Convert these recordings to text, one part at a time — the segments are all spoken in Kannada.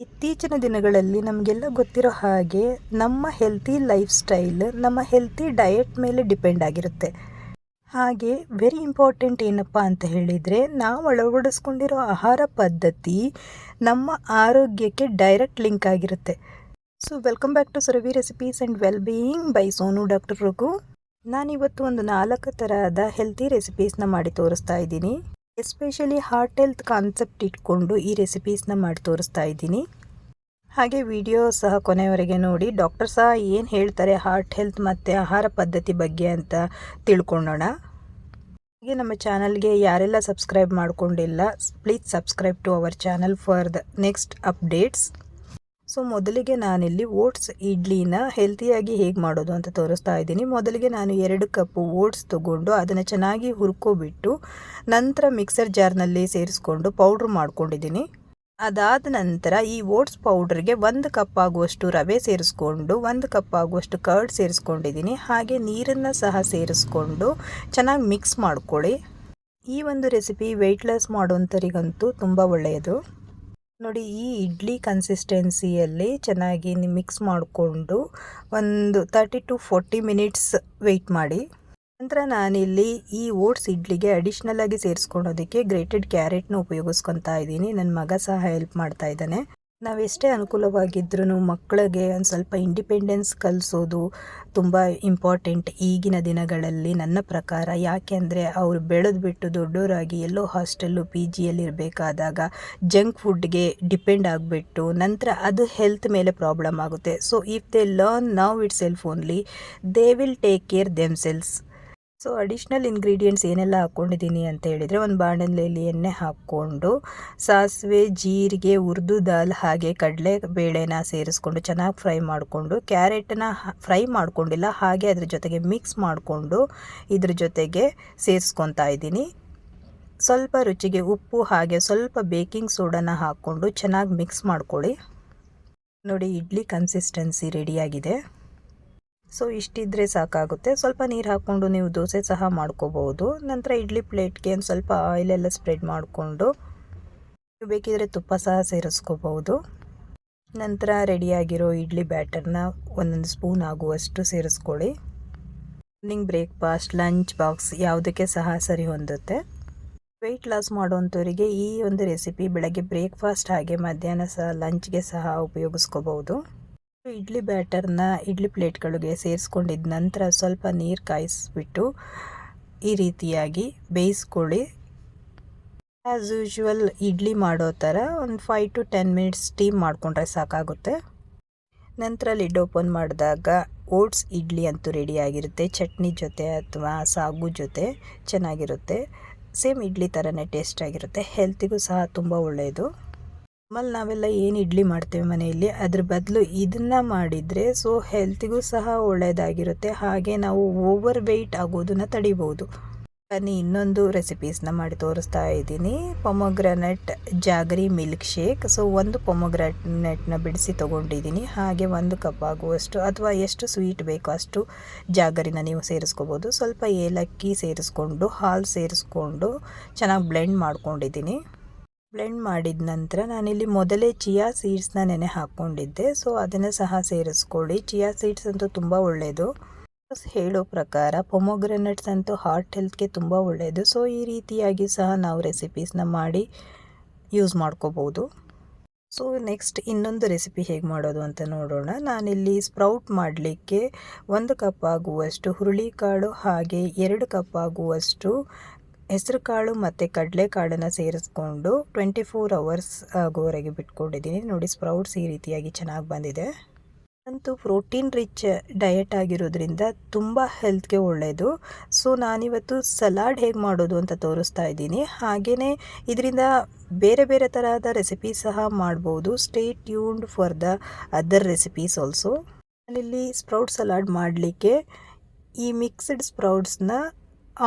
ಇತ್ತೀಚಿನ ದಿನಗಳಲ್ಲಿ ನಮಗೆಲ್ಲ ಗೊತ್ತಿರೋ ಹಾಗೆ ನಮ್ಮ ಹೆಲ್ತಿ ಲೈಫ್ ಸ್ಟೈಲ್ ನಮ್ಮ ಹೆಲ್ತಿ ಡಯಟ್ ಮೇಲೆ ಡಿಪೆಂಡ್ ಆಗಿರುತ್ತೆ. ಹಾಗೆ ವೆರಿ ಇಂಪಾರ್ಟೆಂಟ್ ಏನಪ್ಪ ಅಂತ ಹೇಳಿದರೆ ನಾವು ಅಳವಡಿಸ್ಕೊಂಡಿರೋ ಆಹಾರ ಪದ್ಧತಿ ನಮ್ಮ ಆರೋಗ್ಯಕ್ಕೆ ಡೈರೆಕ್ಟ್ ಲಿಂಕ್ ಆಗಿರುತ್ತೆ. So welcome back to Sarvi recipes and well being by Sonu doctor Raghu ನಾನಿವತ್ತು ಒಂದು ನಾಲ್ಕು ಥರದ ಹೆಲ್ತಿ ರೆಸಿಪೀಸ್ನ ಮಾಡಿ ತೋರಿಸ್ತಾ ಇದ್ದೀನಿ. ಎಸ್ಪೆಷಲಿ ಹಾರ್ಟ್ ಹೆಲ್ತ್ ಕಾನ್ಸೆಪ್ಟ್ ಇಟ್ಕೊಂಡು ಈ ರೆಸಿಪೀಸ್ನ ಮಾಡಿ ತೋರಿಸ್ತಾ ಇದ್ದೀನಿ. ಹಾಗೆ ವಿಡಿಯೋ ಸಹ ಕೊನೆಯವರೆಗೆ ನೋಡಿ. ಡಾಕ್ಟರ್ ಸಹ ಏನು ಹೇಳ್ತಾರೆ ಹಾರ್ಟ್ ಹೆಲ್ತ್ ಮತ್ತು ಆಹಾರ ಪದ್ಧತಿ ಬಗ್ಗೆ ಅಂತ ತಿಳ್ಕೊಳ್ಳೋಣ. ಹಾಗೆ ನಮ್ಮ ಚಾನಲ್ಗೆ ಯಾರೆಲ್ಲ ಸಬ್ಸ್ಕ್ರೈಬ್ ಮಾಡಿಕೊಂಡಿಲ್ಲ, please subscribe to our channel for the next updates. So ಮೊದಲಿಗೆ ನಾನಿಲ್ಲಿ ಓಟ್ಸ್ ಇಡ್ಲಿನ ಹೆಲ್ತಿಯಾಗಿ ಹೇಗೆ ಮಾಡೋದು ಅಂತ ತೋರಿಸ್ತಾ ಇದ್ದೀನಿ. ಮೊದಲಿಗೆ ನಾನು ಎರಡು ಕಪ್ಪು ಓಟ್ಸ್ ತೊಗೊಂಡು ಅದನ್ನು ಚೆನ್ನಾಗಿ ಹುರ್ಕೊಬಿಟ್ಟು ನಂತರ ಮಿಕ್ಸರ್ ಜಾರ್ನಲ್ಲಿ ಸೇರಿಸ್ಕೊಂಡು ಪೌಡ್ರ್ ಮಾಡ್ಕೊಂಡಿದ್ದೀನಿ. ಅದಾದ ನಂತರ ಈ ಓಟ್ಸ್ ಪೌಡ್ರಿಗೆ ಒಂದು ಕಪ್ ಆಗುವಷ್ಟು ರವೆ ಸೇರಿಸ್ಕೊಂಡು, ಒಂದು ಕಪ್ ಆಗುವಷ್ಟು ಕರ್ಡ್ ಸೇರಿಸ್ಕೊಂಡಿದ್ದೀನಿ. ಹಾಗೆ ನೀರನ್ನು ಸಹ ಸೇರಿಸ್ಕೊಂಡು ಚೆನ್ನಾಗಿ ಮಿಕ್ಸ್ ಮಾಡ್ಕೊಳ್ಳಿ. ಈ ಒಂದು ರೆಸಿಪಿ ವೆಯ್ಟ್ ಲಾಸ್ ಮಾಡೋಂಥರಿಗಂತೂ ತುಂಬ ಒಳ್ಳೆಯದು. ನೋಡಿ, ಈ ಇಡ್ಲಿ ಕನ್ಸಿಸ್ಟೆನ್ಸಿಯಲ್ಲಿ ಚೆನ್ನಾಗಿ ಮಿಕ್ಸ್ ಮಾಡಿಕೊಂಡು ಒಂದು thirty to forty minutes wait ಮಾಡಿ. ನಂತರ ನಾನಿಲ್ಲಿ ಈ ಓಟ್ಸ್ ಇಡ್ಲಿಗೆ ಅಡಿಷ್ನಲ್ ಆಗಿ ಸೇರಿಸ್ಕೊಳೋದಕ್ಕೆ ಗ್ರೇಟೆಡ್ ಕ್ಯಾರೆಟ್ನ ಉಪಯೋಗಿಸ್ಕೊತಾ ಇದ್ದೀನಿ. ನನ್ನ ಮಗ ಸಹ ಹೆಲ್ಪ್ ಮಾಡ್ತಾ ಇದ್ದಾನೆ. ನಾವೆಷ್ಟೇ ಅನುಕೂಲವಾಗಿದ್ರೂ ಮಕ್ಕಳಿಗೆ ಒಂದು ಸ್ವಲ್ಪ ಇಂಡಿಪೆಂಡೆನ್ಸ್ ಕಲಿಸೋದು ತುಂಬ ಇಂಪಾರ್ಟೆಂಟ್ ಈಗಿನ ದಿನಗಳಲ್ಲಿ ನನ್ನ ಪ್ರಕಾರ. ಯಾಕೆಂದರೆ ಅವರು ಬೆಳೆದು ಬಿಟ್ಟು ದೊಡ್ಡವರಾಗಿ ಎಲ್ಲೋ ಹಾಸ್ಟೆಲ್ಲು ಪಿ ಜಿಯಲ್ಲಿ ಇರಬೇಕಾದಾಗ ಜಂಕ್ ಫುಡ್ಗೆ ಡಿಪೆಂಡ್ ಆಗಿಬಿಟ್ಟು ನಂತರ ಅದು ಹೆಲ್ತ್ ಮೇಲೆ ಪ್ರಾಬ್ಲಮ್ ಆಗುತ್ತೆ. So if they learn now itself only they will take care themselves so additional ingredients ಏನೆಲ್ಲ ಹಾಕ್ಕೊಂಡಿದ್ದೀನಿ ಅಂತ ಹೇಳಿದರೆ, ಒಂದು ಬಾಣಲೆಯಲ್ಲಿ ಎಣ್ಣೆ ಹಾಕ್ಕೊಂಡು, ಸಾಸಿವೆ, ಜೀರಿಗೆ, ಉರ್ದು ದಾಲ್, ಹಾಗೆ ಕಡಲೆ ಬೇಳೆನ ಸೇರಿಸ್ಕೊಂಡು ಚೆನ್ನಾಗಿ ಫ್ರೈ ಮಾಡಿಕೊಂಡು, ಕ್ಯಾರೆಟನ್ನ ಫ್ರೈ ಮಾಡ್ಕೊಂಡಿಲ್ಲ, ಹಾಗೆ ಅದ್ರ ಜೊತೆಗೆ ಮಿಕ್ಸ್ ಮಾಡಿಕೊಂಡು ಇದ್ರ ಜೊತೆಗೆ ಸೇರಿಸ್ಕೊತಾ ಇದ್ದೀನಿ. ಸ್ವಲ್ಪ ರುಚಿಗೆ ಉಪ್ಪು, ಹಾಗೆ ಸ್ವಲ್ಪ ಬೇಕಿಂಗ್ ಸೋಡಾನ ಹಾಕ್ಕೊಂಡು ಚೆನ್ನಾಗಿ ಮಿಕ್ಸ್ ಮಾಡ್ಕೊಳ್ಳಿ. ನೋಡಿ, ಇಡ್ಲಿ ಕನ್ಸಿಸ್ಟೆನ್ಸಿ ರೆಡಿಯಾಗಿದೆ ಸೊ ಇಷ್ಟಿದ್ರೆ ಸಾಕಾಗುತ್ತೆ. ಸ್ವಲ್ಪ ನೀರು ಹಾಕ್ಕೊಂಡು ನೀವು ದೋಸೆ ಸಹ ಮಾಡ್ಕೋಬಹುದು. ನಂತರ ಇಡ್ಲಿ ಪ್ಲೇಟ್ಗೆ ಒಂದು ಸ್ವಲ್ಪ ಆಯಿಲೆಲ್ಲ ಸ್ಪ್ರೆಡ್ ಮಾಡಿಕೊಂಡು ನೀವು ಬೇಕಿದ್ರೆ ತುಪ್ಪ ಸಹ ಸೇರಿಸ್ಕೋಬಹುದು. ನಂತರ ರೆಡಿಯಾಗಿರೋ ಇಡ್ಲಿ ಬ್ಯಾಟರ್ನ ಒಂದೊಂದು ಸ್ಪೂನ್ ಆಗುವಷ್ಟು ಸೇರಿಸ್ಕೊಳ್ಳಿ. ಮಾರ್ನಿಂಗ್ ಬ್ರೇಕ್ಫಾಸ್ಟ್ ಲಂಚ್ ಬಾಕ್ಸ್ ಯಾವುದಕ್ಕೆ ಸಹ ಸರಿ ಹೊಂದುತ್ತೆ. ವೆಯ್ಟ್ ಲಾಸ್ ಮಾಡುವಂಥವರಿಗೆ ಈ ಒಂದು ರೆಸಿಪಿ ಬೆಳಗ್ಗೆ ಬ್ರೇಕ್ಫಾಸ್ಟ್ ಹಾಗೆ ಮಧ್ಯಾಹ್ನ ಸಹ ಲಂಚ್ಗೆ ಸಹ ಉಪಯೋಗಿಸ್ಕೋಬಹುದು. ಇಡ್ಲಿ ಬ್ಯಾಟರ್ನ ಇಡ್ಲಿ ಪ್ಲೇಟ್ಗಳಿಗೆ ಸೇರಿಸ್ಕೊಂಡಿದ್ದ ನಂತರ ಸ್ವಲ್ಪ ನೀರು ಕಾಯಿಸ್ಬಿಟ್ಟು ಈ ರೀತಿಯಾಗಿ ಬೇಯಿಸ್ಕೊಳ್ಳಿ. ಆ್ಯಸ್ ಯೂಶ್ವಲ್ ಇಡ್ಲಿ ಮಾಡೋ ಥರ ಒಂದು five to ten minutes steam ಮಾಡಿಕೊಂಡ್ರೆ ಸಾಕಾಗುತ್ತೆ. ನಂತರ ಲಿಡ್ ಓಪನ್ ಮಾಡಿದಾಗ ಓಟ್ಸ್ ಇಡ್ಲಿ ಅಂತೂ ರೆಡಿಯಾಗಿರುತ್ತೆ ಚಟ್ನಿ ಜೊತೆ ಅಥವಾ ಸಾಗು ಜೊತೆ ಚೆನ್ನಾಗಿರುತ್ತೆ. ಸೇಮ್ ಇಡ್ಲಿ ಥರನೇ ಟೇಸ್ಟ್ ಆಗಿರುತ್ತೆ. ಹೆಲ್ತಿಗೂ ಸಹ ತುಂಬ ಒಳ್ಳೆಯದು ಆಮೇಲೆ ನಾವೆಲ್ಲ ಏನು ಇಡ್ಲಿ ಮಾಡ್ತೇವೆ ಮನೆಯಲ್ಲಿ, ಅದ್ರ ಬದಲು ಇದನ್ನು ಮಾಡಿದರೆ ಸೊ ಹೆಲ್ತಿಗೂ ಸಹ ಒಳ್ಳೆಯದಾಗಿರುತ್ತೆ ಹಾಗೆ ನಾವು ಓವರ್ ವೆಯ್ಟ್ ಆಗೋದನ್ನ ತಡಿಬೋದು ಬನ್ನಿ, ಇನ್ನೊಂದು ರೆಸಿಪೀಸ್ನ ಮಾಡಿ ತೋರಿಸ್ತಾ ಇದ್ದೀನಿ. Pomegranate jaggery milk shake so ಒಂದು ಪೊಮೊಗ್ರಾನೆಟ್ನ ಬಿಡಿಸಿ ತೊಗೊಂಡಿದ್ದೀನಿ. ಹಾಗೆ ಒಂದು ಕಪ್ ಆಗುವಷ್ಟು ಅಥವಾ ಎಷ್ಟು ಸ್ವೀಟ್ ಬೇಕೋ ಅಷ್ಟು ಜಾಗರಿನ ನೀವು ಸೇರಿಸ್ಕೋಬೋದು. ಸ್ವಲ್ಪ ಏಲಕ್ಕಿ ಸೇರಿಸ್ಕೊಂಡು, ಹಾಲು ಸೇರಿಸ್ಕೊಂಡು ಚೆನ್ನಾಗಿ ಬ್ಲೆಂಡ್ ಮಾಡ್ಕೊಂಡಿದ್ದೀನಿ. ಬ್ಲೆಂಡ್ ಮಾಡಿದ ನಂತರ ನಾನಿಲ್ಲಿ ಮೊದಲೇ ಚಿಯಾ ಸೀಡ್ಸ್ನ ನೆನೆ ಹಾಕ್ಕೊಂಡಿದ್ದೆ. ಸೊ, ಅದನ್ನು ಸಹ ಸೇರಿಸ್ಕೊಳ್ಳಿ. ಚಿಯಾ ಸೀಡ್ಸ್ ಅಂತೂ ತುಂಬ ಒಳ್ಳೆಯದು ಹೇಳೋ ಪ್ರಕಾರ ಪೊಮೊಗ್ರೆನೆಟ್ಸ್ ಅಂತೂ ಹಾರ್ಟ್ ಹೆಲ್ತ್ಗೆ ತುಂಬ ಒಳ್ಳೆಯದು ಸೊ, ಈ ರೀತಿಯಾಗಿ ಸಹ ನಾವು ರೆಸಿಪೀಸ್ನ ಮಾಡಿ ಯೂಸ್ ಮಾಡ್ಕೋಬೋದು. ಸೊ, ನೆಕ್ಸ್ಟ್ ಇನ್ನೊಂದು ರೆಸಿಪಿ ಹೇಗೆ ಮಾಡೋದು ಅಂತ ನೋಡೋಣ. ನಾನಿಲ್ಲಿ ಸ್ಪ್ರೌಟ್ ಮಾಡಲಿಕ್ಕೆ ಒಂದು ಕಪ್ ಆಗುವಷ್ಟು ಹುರುಳಿಕಾಳು ಹಾಗೆ ಎರಡು ಕಪ್ ಆಗುವಷ್ಟು ಹೆಸರು ಕಾಳು ಮತ್ತು ಕಡಲೆಕಾಳನ್ನು ಸೇರಿಸ್ಕೊಂಡು ಟ್ವೆಂಟಿ ಫೋರ್ ಅವರ್ಸ್ ಗೋರೆಗೆ ಬಿಟ್ಕೊಂಡಿದ್ದೀನಿ. ನೋಡಿ ಸ್ಪ್ರೌಟ್ಸ್ ಈ ರೀತಿಯಾಗಿ ಚೆನ್ನಾಗಿ ಬಂದಿದೆ. ಅಂತೂ ಪ್ರೋಟೀನ್ ರಿಚ್ ಡಯಟ್ ಆಗಿರೋದ್ರಿಂದ ತುಂಬ ಹೆಲ್ತ್ಗೆ ಒಳ್ಳೆಯದು ಸೊ ನಾನಿವತ್ತು ಸಲಾಡ್ ಹೇಗೆ ಮಾಡೋದು ಅಂತ ತೋರಿಸ್ತಾ ಇದ್ದೀನಿ. ಹಾಗೆಯೇ ಇದರಿಂದ ಬೇರೆ ಬೇರೆ ಥರದ ರೆಸಿಪಿ ಸಹ ಮಾಡ್ಬೋದು. Stay tuned for the other recipes also ನಾನಿಲ್ಲಿ ಸ್ಪ್ರೌಟ್ ಸಲಾಡ್ ಮಾಡಲಿಕ್ಕೆ ಈ ಮಿಕ್ಸ್ಡ್ ಸ್ಪ್ರೌಟ್ಸ್ನ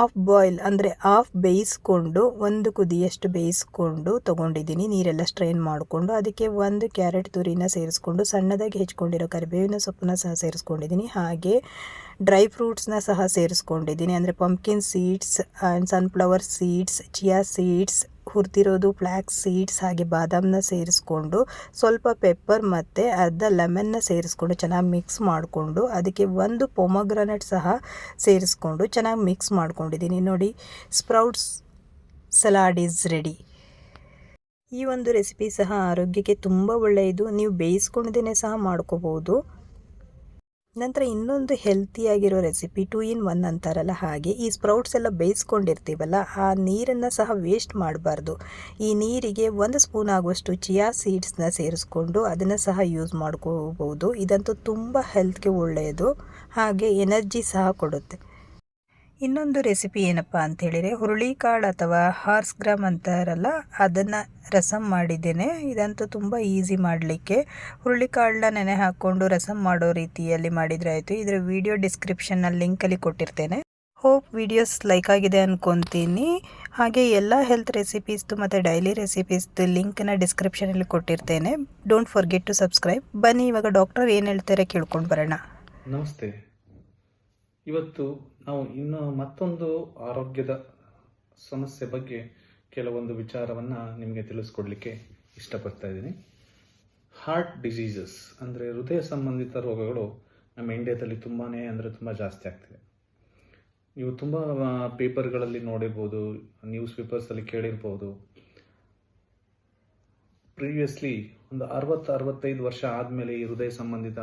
ಆಫ್ ಬಾಯ್ಲ್ ಅಂದರೆ ಆಫ್ ಬೇಯಿಸ್ಕೊಂಡು ಒಂದು ಕುದಿಯಷ್ಟು ಬೇಯಿಸ್ಕೊಂಡು ತೊಗೊಂಡಿದ್ದೀನಿ. ನೀರೆಲ್ಲ ಸ್ಟ್ರೈನ್ ಮಾಡಿಕೊಂಡು ಅದಕ್ಕೆ ಒಂದು ಕ್ಯಾರೆಟ್ ತುರಿನ ಸೇರಿಸ್ಕೊಂಡು ಸಣ್ಣದಾಗಿ ಹೆಚ್ಕೊಂಡಿರೋ ಕರಿಬೇವಿನ ಸೊಪ್ಪನ್ನ ಸಹ ಸೇರಿಸ್ಕೊಂಡಿದ್ದೀನಿ. ಹಾಗೆ ಡ್ರೈ ಫ್ರೂಟ್ಸ್ನ ಸಹ ಸೇರಿಸ್ಕೊಂಡಿದ್ದೀನಿ. ಅಂದರೆ pumpkin seeds and sunflower seeds chia seeds ಹುರಿದಿರೋದು flax seeds ಹಾಗೆ ಬಾದಾಮನ್ನ ಸೇರಿಸ್ಕೊಂಡು ಸ್ವಲ್ಪ ಪೆಪ್ಪರ್ ಮತ್ತು ಅರ್ಧ ಲೆಮನ್ನ ಸೇರಿಸ್ಕೊಂಡು ಚೆನ್ನಾಗಿ ಮಿಕ್ಸ್ ಮಾಡಿಕೊಂಡು ಅದಕ್ಕೆ ಒಂದು ಪೊಮಗ್ರನೆಟ್ ಸಹ ಸೇರಿಸ್ಕೊಂಡು ಚೆನ್ನಾಗಿ ಮಿಕ್ಸ್ ಮಾಡ್ಕೊಂಡಿದ್ದೀನಿ. ನೋಡಿ ಸ್ಪ್ರೌಟ್ಸ್ ಸಲಾಡ್ ಈಸ್ ರೆಡಿ ಈ ಒಂದು ರೆಸಿಪಿ ಸಹ ಆರೋಗ್ಯಕ್ಕೆ ತುಂಬ ಒಳ್ಳೆಯದು. ನೀವು ಬೇಯಿಸ್ಕೊಂಡಿದ್ದೇನೆ ಸಹ ಮಾಡ್ಕೋಬೋದು. ನಂತರ ಇನ್ನೊಂದು ಹೆಲ್ತಿಯಾಗಿರೋ ರೆಸಿಪಿ ಟೂ ಇನ್ ಒನ್ ಅಂತಾರಲ್ಲ, ಹಾಗೆ ಈ ಸ್ಪ್ರೌಟ್ಸ್ ಎಲ್ಲ ಬೇಯಿಸ್ಕೊಂಡಿರ್ತೀವಲ್ಲ, ಆ ನೀರನ್ನು ಸಹ ವೇಸ್ಟ್ ಮಾಡಬಾರ್ದು. ಈ ನೀರಿಗೆ ಒಂದು ಸ್ಪೂನ್ ಆಗುವಷ್ಟು ಚಿಯಾ ಸೀಡ್ಸ್ನ ಸೇರಿಸ್ಕೊಂಡು ಅದನ್ನು ಸಹ ಯೂಸ್ ಮಾಡ್ಕೋಬೋದು ಇದಂತೂ ತುಂಬ ಹೆಲ್ತ್ಗೆ ಒಳ್ಳೆಯದು ಹಾಗೆ ಎನರ್ಜಿ ಸಹ ಕೊಡುತ್ತೆ. ಇನ್ನೊಂದು ರೆಸಿಪಿ ಏನಪ್ಪ ಅಂಥೇಳಿದರೆ ಹುರುಳಿಕಾಳು ಅಥವಾ ಹಾರ್ಸ್ ಗ್ರಾಮ್ ಅಂತಾರಲ್ಲ, ಅದನ್ನು ರಸಮ್ ಮಾಡಿದ್ದೇನೆ. ಇದಂತೂ ತುಂಬ ಈಸಿ ಮಾಡಲಿಕ್ಕೆ. ಹುರುಳಿಕಾಳನ್ನ ನೆನೆ ಹಾಕ್ಕೊಂಡು ರಸಮ್ ಮಾಡೋ ರೀತಿಯಲ್ಲಿ ಮಾಡಿದರೆ ಆಯಿತು. ಇದರ ವಿಡಿಯೋ ಡಿಸ್ಕ್ರಿಪ್ಷನ್ನಲ್ಲಿ ಲಿಂಕಲ್ಲಿ ಕೊಟ್ಟಿರ್ತೇನೆ. ಹೋಪ್ ವಿಡಿಯೋಸ್ ಲೈಕ್ ಆಗಿದೆ ಅಂದ್ಕೊತೀನಿ ಹಾಗೆ ಎಲ್ಲ ಹೆಲ್ತ್ ರೆಸಿಪೀಸ್ದು ಮತ್ತು ಡೈಲಿ ರೆಸಿಪೀಸ್ದು ಲಿಂಕನ್ನ ಡಿಸ್ಕ್ರಿಪ್ಷನಲ್ಲಿ ಕೊಟ್ಟಿರ್ತೇನೆ. ಡೋಂಟ್ ಫರ್ಗೆಟ್ ಟು ಸಬ್ಸ್ಕ್ರೈಬ್ ಬನ್ನಿ, ಇವಾಗ ಡಾಕ್ಟರ್ ಏನು ಹೇಳ್ತಾರೆ ಕೇಳ್ಕೊಂಡು ಬರೋಣ. ನಮಸ್ತೆ. ಇವತ್ತು ನಾವು ಇನ್ನು ಮತ್ತೊಂದು ಆರೋಗ್ಯದ ಸಮಸ್ಯೆ ಬಗ್ಗೆ ಕೆಲವೊಂದು ವಿಚಾರವನ್ನು ನಿಮಗೆ ತಿಳಿಸ್ಕೊಡ್ಲಿಕ್ಕೆ ಇಷ್ಟಪಡ್ತಾ ಇದ್ದೀನಿ. ಹಾರ್ಟ್ ಡಿಸೀಸಸ್ ಅಂದರೆ ಹೃದಯ ಸಂಬಂಧಿತ ರೋಗಗಳು ನಮ್ಮ ಇಂಡಿಯಾದಲ್ಲಿ ತುಂಬಾ ಅಂದರೆ ತುಂಬ ಜಾಸ್ತಿ ಆಗ್ತಿದೆ. ನೀವು ತುಂಬ ಪೇಪರ್ಗಳಲ್ಲಿ ನೋಡಿರ್ಬೋದು ನ್ಯೂಸ್ ಪೇಪರ್ಸಲ್ಲಿ ಕೇಳಿರ್ಬೋದು. ಪ್ರೀವಿಯಸ್ಲಿ ಒಂದು ಅರವತ್ತು, ಅರವತ್ತೈದು ವರ್ಷ ಆದಮೇಲೆ ಈ ಹೃದಯ ಸಂಬಂಧಿತ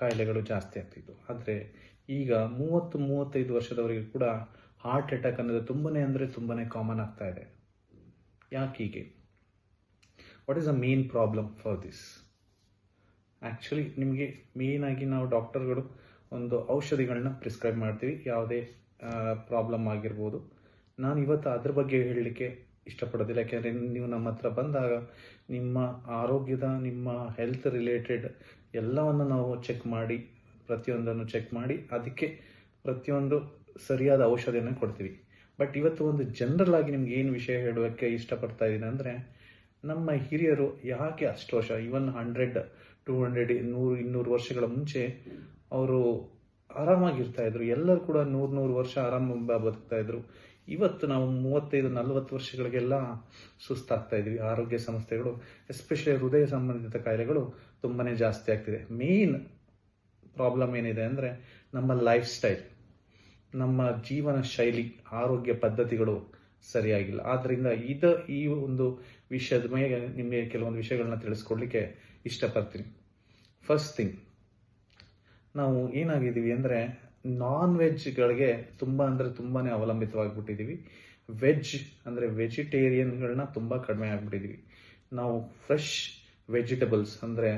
ಕಾಯಿಲೆಗಳು ಜಾಸ್ತಿ ಆಗ್ತಿತ್ತು. ಆದರೆ ಈಗ ಮೂವತ್ತು, ಮೂವತ್ತೈದು ವರ್ಷದವರೆಗೆ ಕೂಡ ಹಾರ್ಟ್ ಅಟ್ಯಾಕ್ ಅನ್ನೋದು ತುಂಬನೇ ಅಂದರೆ ತುಂಬನೇ ಕಾಮನ್ ಆಗ್ತಾ ಇದೆ. ಯಾಕೆ ಹೀಗೆ? What is a main problem for this actually ನಿಮಗೆ ಮೇನ್ ಆಗಿ ನಾವು ಡಾಕ್ಟರ್ಗಳು ಒಂದು ಔಷಧಿಗಳನ್ನ ಪ್ರಿಸ್ಕ್ರೈಬ್ ಮಾಡ್ತೀವಿ. ಯಾವುದೇ ಪ್ರಾಬ್ಲಮ್ ಆಗಿರ್ಬೋದು. ನಾನು ಇವತ್ತು ಅದ್ರ ಬಗ್ಗೆ ಹೇಳಲಿಕ್ಕೆ ಇಷ್ಟಪಡೋದಿಲ್ಲ. ಯಾಕೆಂದರೆ ನೀವು ನಮ್ಮ ಹತ್ರ ಬಂದಾಗ ನಿಮ್ಮ ಆರೋಗ್ಯದ, ನಿಮ್ಮ ಹೆಲ್ತ್ ರಿಲೇಟೆಡ್ ಎಲ್ಲವನ್ನು ನಾವು ಚೆಕ್ ಮಾಡಿ ಪ್ರತಿಯೊಂದನ್ನು ಚೆಕ್ ಮಾಡಿ, ಅದಕ್ಕೆ ಪ್ರತಿಯೊಂದು ಸರಿಯಾದ ಔಷಧಿಯನ್ನು ಕೊಡ್ತೀವಿ. ಬಟ್ ಇವತ್ತು ಒಂದು ಜನರಲ್ ಆಗಿ ನಿಮ್ಗೆ ಏನು ವಿಷಯ ಹೇಳೋಕ್ಕೆ ಇಷ್ಟಪಡ್ತಾ ಇದ್ದೀನಿ ಅಂದರೆ, ನಮ್ಮ ಹಿರಿಯರು ಯಾಕೆ ಅಷ್ಟು ವರ್ಷ ಇವನ್ ಹಂಡ್ರೆಡ್ ಟೂ ಹಂಡ್ರೆಡ್ ನೂರು, ಇನ್ನೂರು ವರ್ಷಗಳ ಮುಂಚೆ ಅವರು ಆರಾಮಾಗಿರ್ತಾ ಇದ್ರು. ಎಲ್ಲರೂ ಕೂಡ ನೂರು ನೂರು ವರ್ಷ ಆರಾಮ ಬದುಕ್ತಾ ಇದ್ರು. ಇವತ್ತು ನಾವು ಮೂವತ್ತೈದು, ನಲವತ್ತು ವರ್ಷಗಳಿಗೆಲ್ಲ ಸುಸ್ತಾಗ್ತಾ ಇದ್ವಿ. ಆರೋಗ್ಯ ಸಂಸ್ಥೆಗಳು ಎಸ್ಪೆಷಲಿ ಹೃದಯ ಸಂಬಂಧಿತ ಕಾಯಿಲೆಗಳು ತುಂಬಾನೇ ಜಾಸ್ತಿ ಆಗ್ತಿದೆ. ಮೇನ್ ಪ್ರಾಬ್ಲಮ್ ಏನಿದೆ ಅಂದರೆ ನಮ್ಮ ಲೈಫ್ ಸ್ಟೈಲ್ ನಮ್ಮ ಜೀವನ ಶೈಲಿ, ಆರೋಗ್ಯ ಪದ್ಧತಿಗಳು ಸರಿಯಾಗಿಲ್ಲ. ಆದ್ದರಿಂದ ಇದ ಈ ಒಂದು ವಿಷಯದ ಮೇಲೆ ನಿಮಗೆ ಕೆಲವೊಂದು ವಿಷಯಗಳನ್ನ ತಿಳಿಸ್ಕೊಡ್ಲಿಕ್ಕೆ ಇಷ್ಟಪಡ್ತೀನಿ. ಫಸ್ಟ್ ಥಿಂಗ್ ನಾವು ಏನಾಗಿದ್ದೀವಿ ಅಂದರೆ ನಾನ್ ವೆಜ್ಗಳಿಗೆ ತುಂಬ ಅಂದರೆ ತುಂಬಾ ಅವಲಂಬಿತವಾಗಿಬಿಟ್ಟಿದ್ದೀವಿ. ವೆಜ್ ಅಂದರೆ ವೆಜಿಟೇರಿಯನ್ಗಳನ್ನ ತುಂಬ ಕಡಿಮೆ ಆಗಿಬಿಟ್ಟಿದ್ದೀವಿ. ನಾವು ಫ್ರೆಶ್ ವೆಜಿಟೇಬಲ್ಸ್ ಅಂದರೆ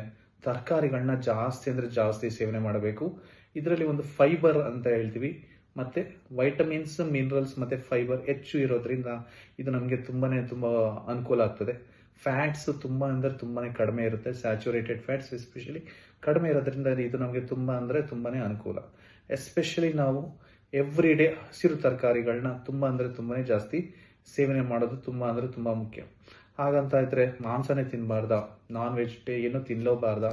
ತರಕಾರಿಗಳನ್ನ ಜಾಸ್ತಿ ಅಂದರೆ ಜಾಸ್ತಿ ಸೇವನೆ ಮಾಡಬೇಕು. ಇದರಲ್ಲಿ ಒಂದು ಫೈಬರ್ ಅಂತ ಹೇಳ್ತೀವಿ. ಮತ್ತೆ ವೈಟಮಿನ್ಸ್ ಮಿನರಲ್ಸ್ ಮತ್ತೆ ಫೈಬರ್ ಹೆಚ್ಚು ಇರೋದ್ರಿಂದ ಇದು ನಮಗೆ ತುಂಬಾನೇ ತುಂಬ ಅನುಕೂಲ ಆಗ್ತದೆ. ಫ್ಯಾಟ್ಸ್ ತುಂಬ ಅಂದರೆ ತುಂಬಾನೇ ಕಡಿಮೆ ಇರುತ್ತೆ. ಸ್ಯಾಚುರೇಟೆಡ್ ಫ್ಯಾಟ್ಸ್ ಎಸ್ಪೆಷಲಿ ಕಡಿಮೆ ಇರೋದ್ರಿಂದ ಇದು ನಮಗೆ ತುಂಬ ಅಂದರೆ ತುಂಬಾನೇ ಅನುಕೂಲ. ಎಸ್ಪೆಷಲಿ ನಾವು ಎವ್ರಿ ಡೇ ಹಸಿರು ತರಕಾರಿಗಳನ್ನ ತುಂಬ ಅಂದರೆ ತುಂಬಾನೇ ಜಾಸ್ತಿ ಸೇವನೆ ಮಾಡೋದು ತುಂಬ ಅಂದರೆ ತುಂಬ ಮುಖ್ಯ. ಹಾಗಂತ ಇದ್ರೆ ಮಾಂಸನೇ ತಿನ್ನಬಾರ್ದ ನಾನ್ ವೆಜಿಟೇ ಏನು ತಿನ್ನಲೋಬಾರ್ದ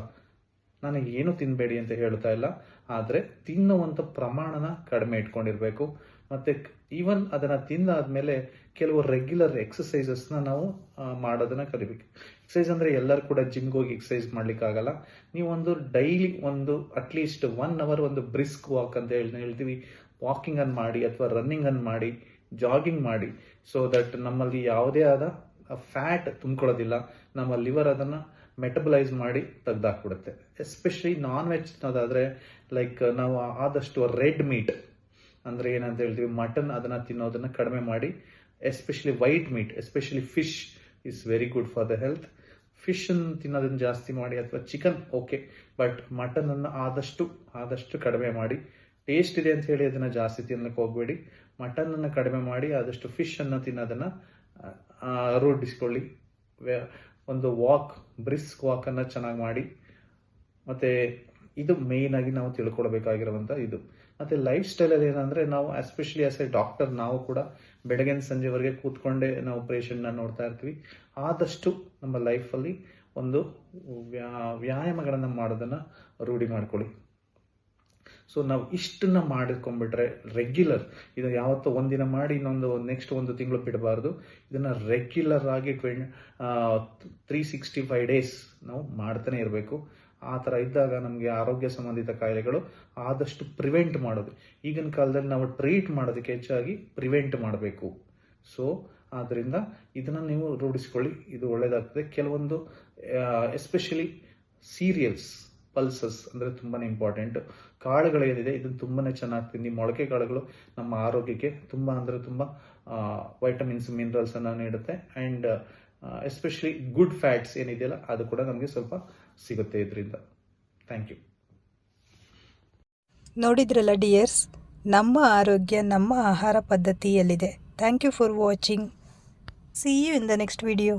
ನನಗೆ ಏನು ತಿನ್ನಬೇಡಿ ಅಂತ ಹೇಳ್ತಾ ಇಲ್ಲ. ಆದರೆ ತಿನ್ನುವಂಥ ಪ್ರಮಾಣನ ಕಡಿಮೆ ಇಟ್ಕೊಂಡಿರ್ಬೇಕು. ಮತ್ತೆ ಈವನ್ ಅದನ್ನ ತಿಂದಾದ್ಮೇಲೆ ಕೆಲವು ರೆಗ್ಯುಲರ್ ಎಕ್ಸಸೈಸಸ್ನ ನಾವು ಮಾಡೋದನ್ನ ಕಲಿಬೇಕು. ಎಕ್ಸಸೈಸ್ ಅಂದ್ರೆ ಎಲ್ಲರೂ ಕೂಡ ಜಿಮ್ಗೆ ಹೋಗಿ ಎಕ್ಸಸೈಸ್ ಮಾಡ್ಲಿಕ್ಕೆ ಆಗಲ್ಲ ನೀವು ಒಂದು ಡೈಲಿ ಒಂದು ಅಟ್ಲೀಸ್ಟ್ ಒನ್ ಅವರ್ ಒಂದು ಬ್ರಿಸ್ಕ್ ವಾಕ್ ಅಂತ ಹೇಳಿ, ಹೇಳ್ತೀವಿ. ವಾಕಿಂಗ್ ಅನ್ನು ಮಾಡಿ ಅಥವಾ ರನ್ನಿಂಗ್ ಅನ್ನು ಮಾಡಿ ಜಾಗಿಂಗ್ ಮಾಡಿ ಸೊ ದಟ್ ನಮ್ಮಲ್ಲಿ ಯಾವುದೇ ಆದ ಫ್ಯಾಟ್ ತುಂಬಿಕೊಳ್ಳೋದಿಲ್ಲ. ನಮ್ಮ ಲಿವರ್ ಅದನ್ನ ಮೆಟಬಲೈಸ್ ಮಾಡಿ ತೆಗ್ದಾಕ್ಬಿಡುತ್ತೆ. ಎಸ್ಪೆಷಲಿ ನಾನ್ ವೆಜ್ ತಿನ್ನೋದಾದ್ರೆ ಲೈಕ್ ನಾವು ಆದಷ್ಟು ರೆಡ್ ಮೀಟ್ ಅಂದ್ರೆ ಏನಂತ ಹೇಳ್ತೀವಿ ಮಟನ್ ಅದನ್ನ ತಿನ್ನೋದನ್ನ ಕಡಿಮೆ ಮಾಡಿ especially white meat especially fish is very good for the health fish ತಿನ್ನೋದನ್ನು ಜಾಸ್ತಿ ಮಾಡಿ ಅಥವಾ ಚಿಕನ್ ಓಕೆ ಬಟ್ ಮಟನ್ ಅನ್ನ ಆದಷ್ಟು ಆದಷ್ಟು ಕಡಿಮೆ ಮಾಡಿ ಟೇಸ್ಟ್ ಇದೆ ಅಂತ ಹೇಳಿ ಅದನ್ನ ಜಾಸ್ತಿ ತಿನ್ನಕ್ಕೆ ಹೋಗ್ಬೇಡಿ. ಮಟನ್ ಅನ್ನ ಕಡಿಮೆ ಮಾಡಿ, ಆದಷ್ಟು ಫಿಶ್ ಅನ್ನ ತಿನ್ನೋದನ್ನ ರೂಢಿಸ್ಕೊಳ್ಳಿ ಒಂದು ವಾಕ್ ಬ್ರಿಸ್ಕ್ ವಾಕನ್ನು ಚೆನ್ನಾಗಿ ಮಾಡಿ. ಮತ್ತು ಇದು ಮೇಯ್ನಾಗಿ ನಾವು ತಿಳ್ಕೊಳ್ಬೇಕಾಗಿರುವಂಥ ಇದು. ಮತ್ತು ಲೈಫ್ ಸ್ಟೈಲಲ್ಲಿ ಏನಂದರೆ ನಾವು ಎಸ್ಪೆಷಲಿ ಆಸ್ ಎ ಡಾಕ್ಟರ್ ನಾವು ಕೂಡ ಬೆಳಗಿನ ಸಂಜೆವರೆಗೆ ಕೂತ್ಕೊಂಡೇ ನಾವು ಪೇಷಂಟ್ನ ನೋಡ್ತಾ ಇರ್ತೀವಿ. ಆದಷ್ಟು ನಮ್ಮ ಲೈಫಲ್ಲಿ ಒಂದು ವ್ಯಾ- ವ್ಯಾಯಾಮಗಳನ್ನು ಮಾಡೋದನ್ನು ರೂಢಿ ಮಾಡ್ಕೊಳ್ಳಿ. ಸೊ ನಾವು ಇಷ್ಟನ್ನ ಮಾಡಿಕೊಂಡ್ಬಿಟ್ರೆ ರೆಗ್ಯುಲರ್ ಇದು ಯಾವತ್ತೋ ಒಂದಿನ ಮಾಡಿ ಇನ್ನೊಂದು ನೆಕ್ಸ್ಟ್ ಒಂದು ತಿಂಗಳು ಬಿಡಬಾರ್ದು. ಇದನ್ನ ರೆಗ್ಯುಲರ್ ಆಗಿ twenty three sixty five days ನಾವು ಮಾಡ್ತಾನೆ ಇರಬೇಕು. ಆ ಥರ ಇದ್ದಾಗ ನಮಗೆ ಆರೋಗ್ಯ ಸಂಬಂಧಿತ ಕಾಯಿಲೆಗಳು ಆದಷ್ಟು ಪ್ರಿವೆಂಟ್ ಮಾಡೋದು. ಈಗಿನ ಕಾಲದಲ್ಲಿ ನಾವು ಟ್ರೀಟ್ ಮಾಡೋದಕ್ಕೆ ಹೆಚ್ಚಾಗಿ ಪ್ರಿವೆಂಟ್ ಮಾಡಬೇಕು. ಸೊ ಆದ್ದರಿಂದ ಇದನ್ನು ನೀವು ರೂಢಿಸ್ಕೊಳ್ಳಿ. ಇದು ಒಳ್ಳೆಯದಾಗ್ತದೆ ಕೆಲವೊಂದು ಎಸ್ಪೆಷಲಿ ಸೀರಿಯಲ್ಸ್ ಪಲ್ಸಸ್ ಅಂದರೆ ತುಂಬಾ ಇಂಪಾರ್ಟೆಂಟ್ ಕಾಳುಗಳೇನಿದೆ ಇದನ್ನು ತುಂಬಾ ಚೆನ್ನಾಗಿ ತಿನ್ನಿ. ಮೊಳಕೆ ಕಾಳುಗಳು ನಮ್ಮ ಆರೋಗ್ಯಕ್ಕೆ ತುಂಬ ಅಂದರೆ ತುಂಬ ವೈಟಮಿನ್ಸ್ ಮಿನರಲ್ಸನ್ನು ನೀಡುತ್ತೆ. ಆ್ಯಂಡ್ ಎಸ್ಪೆಷಲಿ ಗುಡ್ ಫ್ಯಾಟ್ಸ್ ಏನಿದೆಯಲ್ಲ, ಅದು ಕೂಡ ನಮಗೆ ಸ್ವಲ್ಪ ಸಿಗುತ್ತೆ ಇದರಿಂದ. ಥ್ಯಾಂಕ್ ಯು ನೋಡಿದ್ರಲ್ಲ ಡಿಯರ್ಸ್ ನಮ್ಮ ಆರೋಗ್ಯ, ನಮ್ಮ ಆಹಾರ ಪದ್ಧತಿಯಲ್ಲಿದೆ thank you for watching see you in the next video